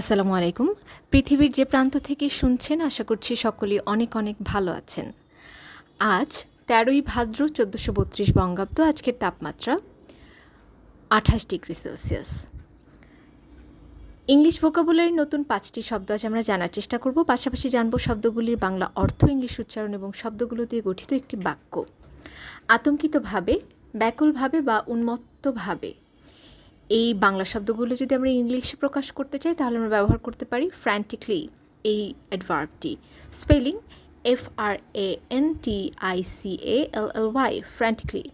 আসসালামু আলাইকুম। পৃথিবীর যে প্রান্ত থেকে শুনছেন, আশা করছি সকলেই অনেক অনেক ভালো আছেন। আজ তেরোই ভাদ্র চোদ্দোশো বত্রিশ বঙ্গাব্দ, আজকের তাপমাত্রা আঠাশ ডিগ্রি সেলসিয়াস। ইংলিশ ভোকাবুলারির নতুন পাঁচটি শব্দ আজ আমরা জানার চেষ্টা করব। পাশাপাশি জানব শব্দগুলির বাংলা অর্থ, ইংলিশ উচ্চারণ এবং শব্দগুলো দিয়ে গঠিত একটি বাক্য। আতঙ্কিতভাবে, ব্যাকুলভাবে বা উন্মত্তভাবে এই বাংলা শব্দগুলো যদি আমরা ইংলিশে প্রকাশ করতে চাই, তাহলে আমরা ব্যবহার করতে পারি ফ্র্যান্টিকলি এই অ্যাডভার্বটি spelling F R A N T I C A L L Y frantically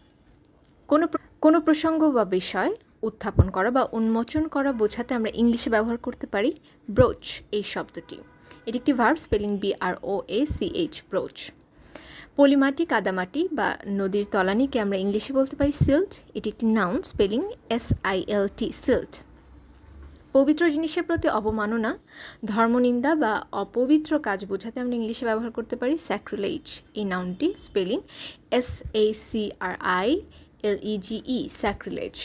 কোনো কোনো প্রসঙ্গ বা বিষয় উত্থাপন করা বা উন্মোচন করা বোঝাতে আমরা ইংলিশে ব্যবহার করতে পারি ব্রোচ এই শব্দটি। এটি একটি verb spelling B R O A C H broach পলিমাটি, কাদামাটি বা নদীর তলানিকে আমরা ইংলিশে বলতে পারি সিল্ট এটি একটি noun spelling S I L T silt পবিত্র জিনিসের প্রতি অবমাননা, ধর্মনিন্দা বা অপবিত্র কাজ বোঝাতে আমরা ইংলিশে ব্যবহার করতে পারি স্যাক্রিলেজ এই নাউনটি spelling S A C R I L E G E sacrilege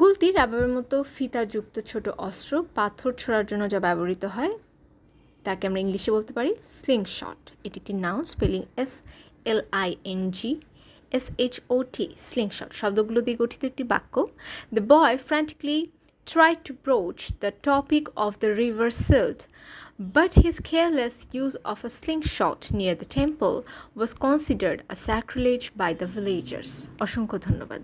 গুলতি, রাবারের মতো ফিতাযুক্ত ছোট অস্ত্র পাথর ছোড়ার জন্য যা ব্যবহৃত হয়। তাকে আমরা ইংলিশে বলতে পারি স্লিং শট এটি একটি noun spelling S L I N G S H O T slingshot শব্দগুলো দিয়ে গঠিত একটি বাক্য the boy frantically tried to broach the topic of the river Silt, but his careless use of a slingshot near the temple was considered a sacrilege by the villagers. অসংখ্য ধন্যবাদ